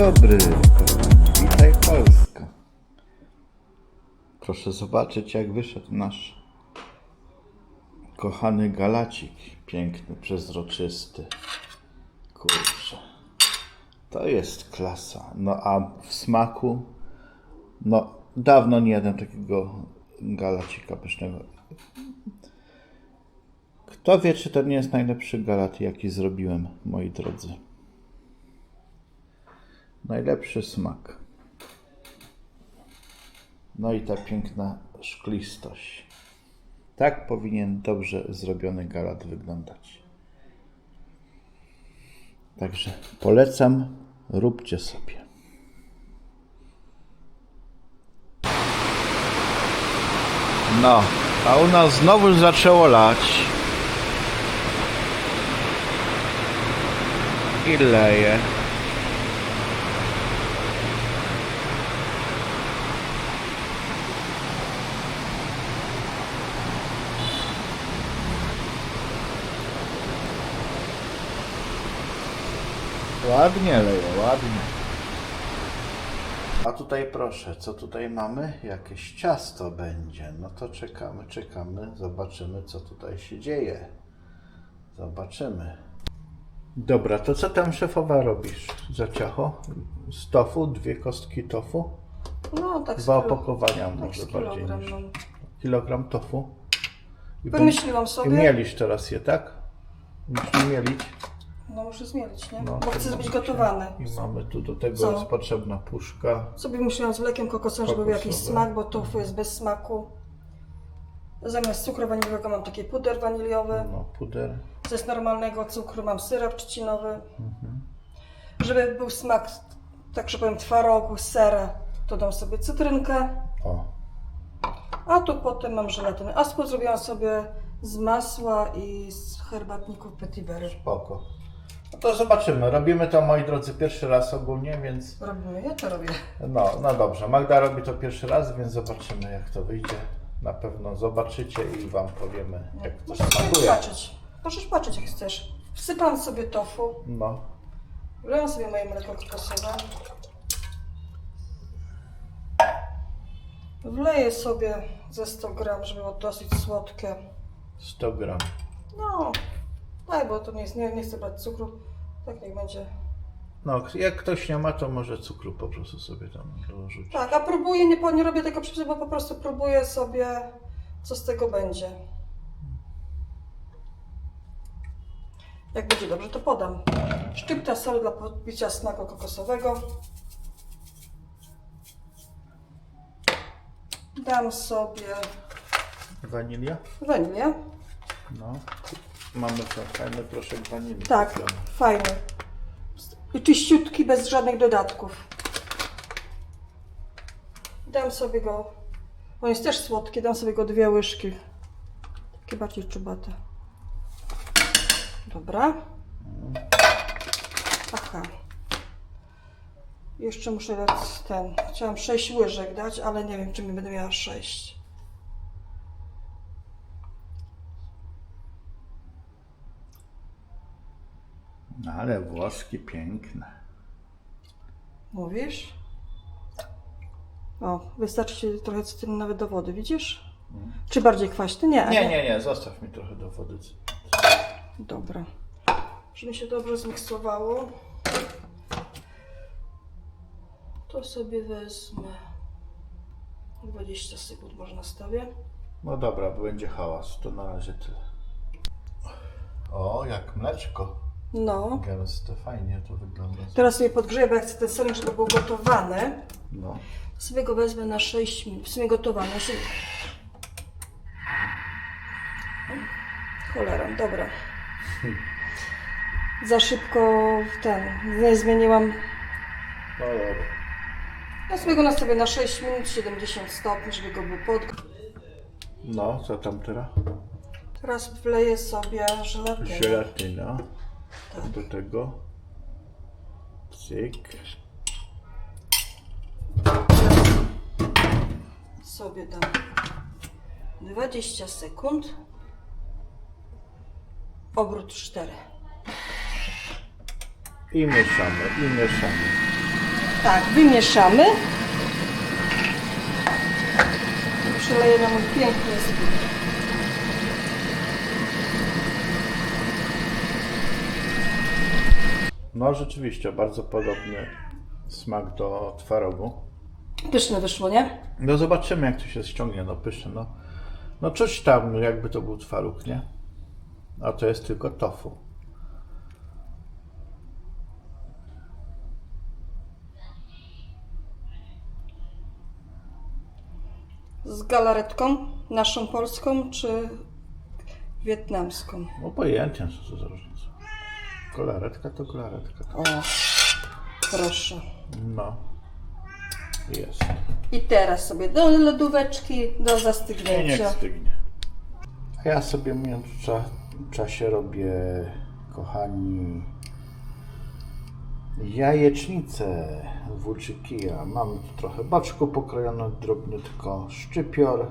dobry. Witaj Polska. Proszę zobaczyć, jak wyszedł nasz kochany galacik. Piękny, przezroczysty. Kurczę. To jest klasa. No a w smaku, no dawno nie jadłem takiego galacika pysznego. Kto wie, czy to nie jest najlepszy galat, jaki zrobiłem, moi drodzy. Najlepszy smak. No i ta piękna szklistość. Tak powinien dobrze zrobiony galat wyglądać. Także polecam, róbcie sobie. No, a u nas znowu zaczęło lać. I leje. Ładnie leje, ładnie. A tutaj proszę, co tutaj mamy? Jakieś ciasto będzie. No to czekamy, czekamy, zobaczymy co tutaj się dzieje. Zobaczymy. Dobra, to co tam szefowa robisz za ciacho? Z tofu, dwie kostki tofu? No, tak Dwa z kilo- opakowania tak może z bardziej kilogram, niż. no. Kilogram tofu. I Wymyśliłam I sobie. mielisz teraz je, tak? Musisz mielić. No muszę zmielić, nie? No, Bo to chcę zrobić mamy. gotowane. I mamy tu do tego Co? jest potrzebna puszka. Sobie myślałam z mlekiem kokosowym, żeby był jakiś Kokosowe. smak, bo tofu jest bez smaku. Zamiast cukru waniliowego mam taki puder waniliowy. No, puder. Zamiast normalnego cukru mam syrop trzcinowy. Mhm. Żeby był smak, tak że powiem, twarogu, sera, to dam sobie cytrynkę. O, A tu potem mam żelatynę. A spód zrobiłam sobie z masła i z herbatników Petit Berry. spoko. No to zobaczymy. Robimy to, moi drodzy, pierwszy raz ogólnie, więc Robimy, ja to robię. no, no dobrze. Magda robi to pierwszy raz, więc zobaczymy, jak to wyjdzie. Na pewno zobaczycie i Wam powiemy, jak to Możesz sobie smakuje. patrzeć. Możesz patrzeć jak chcesz. Wsypam sobie tofu. No, Wlewam sobie moje mleko kokosowe. Wleję sobie ze 100 gram, żeby było dosyć słodkie. 100 gram. No, bo to nie, jest, nie, nie chcę brać cukru. Tak niech będzie. No, jak ktoś nie ma, to może cukru po prostu sobie tam dorzucić. Tak, a próbuję, nie, po- nie robię tego przepisu, bo po prostu próbuję sobie, co z tego będzie. Jak będzie dobrze, to podam. Szczypta soli dla podbicia smaku kokosowego. Dam sobie Wanilia? wanilię. No. Mamy to fajny proszek wanilii. Tak, fajny. I czyściutki, bez żadnych dodatków. Dam sobie go, on jest też słodki, dam sobie go dwie łyżki. Takie bardziej czubate. Dobra. Aha. Jeszcze muszę dać ten, chciałam 6 łyżek dać, ale nie wiem, czy mi będę miała 6. No, ale włoski piękne. Mówisz? O, wystarczy ci trochę cytryny nawet do wody, widzisz? Czy bardziej kwaśny? Nie. Nie, nie, nie, zostaw mi trochę do wody. Dobra. Żeby się dobrze zmiksowało, to sobie wezmę 20 sekund może nastawię. No dobra, bo będzie hałas, to na razie tyle. O, jak mleczko. No. Gęste, fajnie to wygląda. Teraz sobie podgrzeję, bo jak chcę ten sernik, żeby był gotowany. No. To sobie go wezmę na 6 minut. W sumie gotowany. Się... Cholera, dobra. Za szybko ten, nie zmieniłam. No dobra. Ja sobie go nastawię na 6 minut, 70 stopni, żeby go był pod. No, co tam teraz? Teraz wleję sobie żelatynę. Żelatyna. Do tego. Cyk. Sobie dam 20 sekund. Obrót 4. I mieszamy, i mieszamy. Tak, wymieszamy. Przeleję na mój piękny zbiór. No rzeczywiście, bardzo podobny smak do twarogu. Pyszne wyszło, nie? No zobaczymy jak to się ściągnie, no pyszne, no. No czuć tam jakby to był twaróg, nie? A to jest tylko tofu. Z galaretką, naszą polską czy wietnamską? Obojętnie, co to za różnica. Kolaretka to kolaretka. O, proszę. No. Jest. I teraz sobie do lodóweczki, do I niech zastygnięcia. stygnie. A ja sobie w międzyczasie robię, kochani, jajecznicę włóczykija. Mamy tu trochę boczku pokrojone, drobniutko szczypior.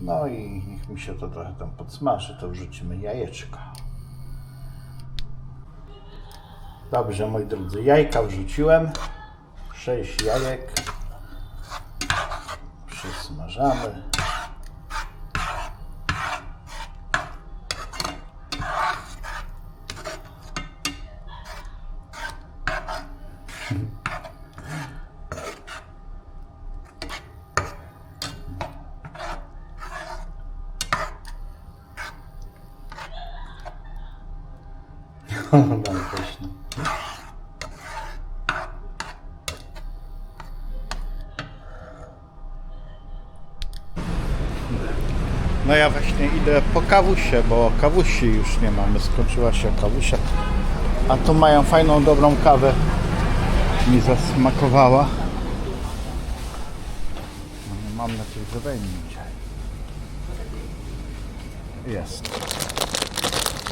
No i niech mi się to trochę tam podsmaży, to wrzucimy jajeczka. Dobrze, moi drodzy, jajka wrzuciłem. 6 jajek. Przysmażamy. No, No ja właśnie idę po kawusie, bo kawusi już nie mamy, skończyła się kawusia. A tu mają fajną, dobrą kawę. Mi zasmakowała. No, mam nadzieję, że będzie dzisiaj. Jest.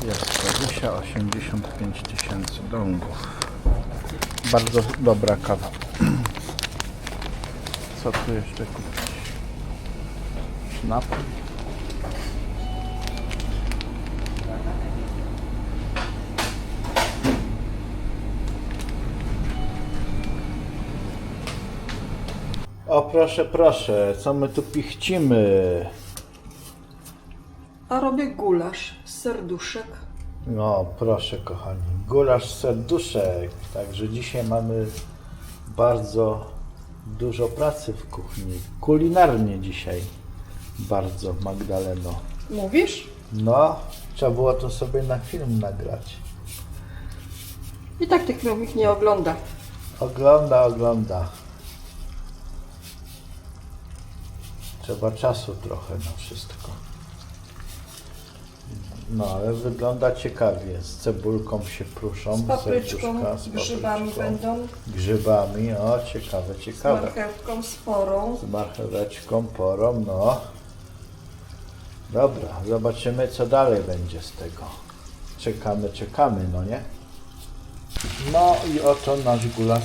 Jest kawusia 85 tysięcy dongów. Bardzo dobra kawa. Co tu jeszcze kupić? Sznap. O proszę, proszę, co my tu pichcimy? A robię gulasz z serduszek. No proszę kochani, gulasz serduszek. Także dzisiaj mamy bardzo dużo pracy w kuchni. Kulinarnie dzisiaj bardzo, Magdaleno. Mówisz? No, trzeba było to sobie na film nagrać. I tak tych filmów nie ogląda. Ogląda, ogląda. Trzeba czasu trochę na wszystko. No, ale wygląda ciekawie. Z cebulką się pruszą. Z papryczką, serduszka, z grzybami papryczką, będą, Grzybami, o ciekawe, z ciekawe. marchewką sporą. Z marcheweczką, porą, no. Dobra, zobaczymy co dalej będzie z tego. Czekamy, czekamy, no nie? No i oto nasz gulasz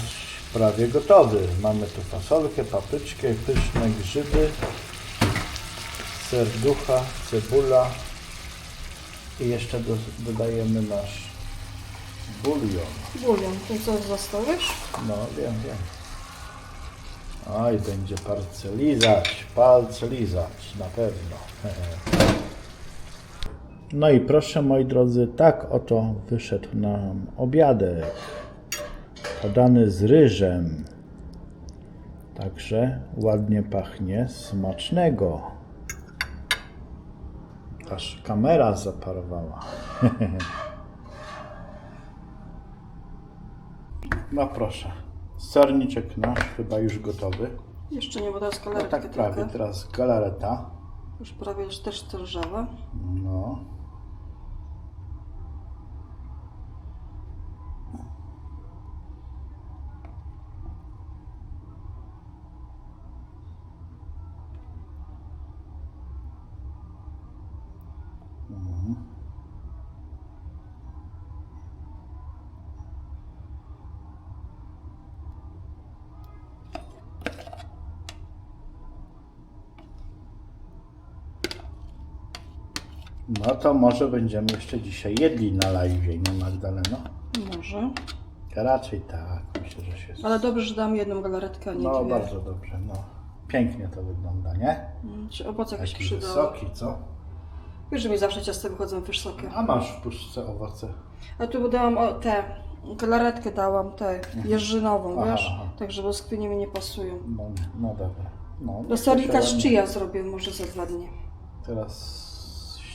prawie gotowy. Mamy tu fasolkę, papryczkę, pyszne grzyby, serducha, cebula i jeszcze do, dodajemy nasz bulion. Bulion, ten co zostawisz? No, wiem, wiem. Oj, będzie palce lizać, palce lizać, na pewno. No i proszę moi drodzy, tak oto wyszedł nam obiadek. Podany z ryżem. Także ładnie pachnie, smacznego. Aż kamera zaparowała. No proszę. Serniczek nasz chyba już gotowy. Jeszcze nie, bo teraz No galaretkę tak prawie, tylko. teraz galareta. Już prawie już też drżawa. No. Mhm. No to może będziemy jeszcze dzisiaj jedli na live, nie Magdaleno? Może. Raczej tak, myślę, że się... Ale dobrze, że dam jedną galaretkę, a nie No dwie. bardzo dobrze, no. Pięknie to wygląda, nie? Mm, Czy owoce jakieś Taki wysoki, co? Wiesz, że mi zawsze ciasto wychodzą wysokie. A masz w puszce owoce. A tu dałam o, te, galaretkę dałam, tę jeżynową, Mhm. Aha, wiesz? aha. Także broskwinie mi nie pasują. No, no dobra. No, Do się z chia zrobię może za dwa dni. Teraz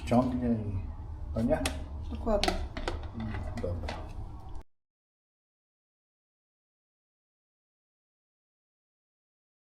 ściągnie i... No nie? Dokładnie. Dobra.